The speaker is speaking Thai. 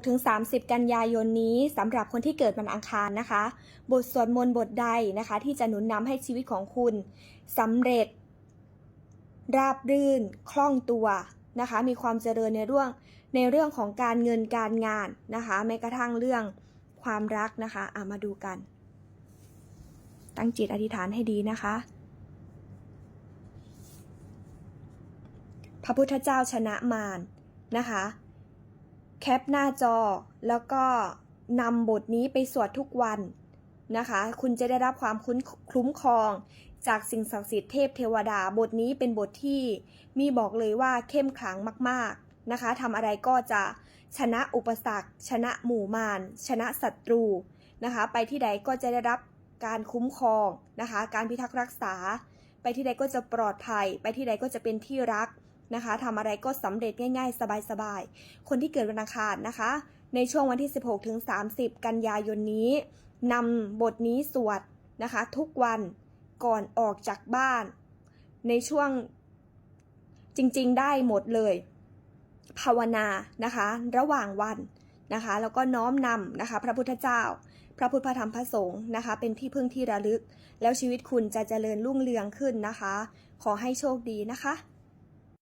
16-30 กันยายนนี้สำหรับคนที่เกิดวันอังคารนะคะ บทสวดมนต์บทใดนะคะ ที่จะหนุนนำให้ชีวิตของคุณสำเร็จ ราบรื่น คล่องตัวนะคะ มีความเจริญในเรื่องในเรื่องของการเงินการงานนะคะแม้กระทั่งเรื่องความรักนะคะอะมาดูกัน ตั้งจิตอธิษฐานให้ดีนะคะ พระพุทธเจ้าชนะมารนะคะ แคปหน้าจอ แล้วก็นำบทนี้ไปสวดทุกวันนะคะ คุณจะได้รับความคุ้นคุ้มครอง จากสิ่งศักดิ์สิทธิ์เทพเทวดา บทนี้เป็นบทที่มีบอกเลยว่าเข้มขลังมากๆนะคะทำอะไรก็จะชนะอุปสรรค ชนะหมู่มาร ชนะศัตรูนะคะ ไปที่ใดก็จะได้รับการคุ้มครองนะคะ การพิทักษ์รักษา ไปที่ใดก็จะปลอดภัย ไปที่ใดก็จะเป็นที่รัก นะคะทำอะไรก็สำเร็จง่าย ๆ สบายๆ คนที่เกิดวันอังคารนะคะ ในช่วงวันที่ 16 ถึง 30 กันยายนนี้นำบทนี้สวดนะคะ ทุกวันก่อนออกจากบ้าน ในช่วงจริงๆ ได้หมดเลย ภาวนานะคะ ระหว่างวันนะคะ แล้วก็น้อมนำนะคะ พระพุทธเจ้า พระพุทธพระธรรมพระสงฆ์นะคะ เป็นที่พึ่งที่ระลึก แล้วชีวิตคุณจะเจริญรุ่งเรืองขึ้นนะคะ ขอให้โชคดีนะคะ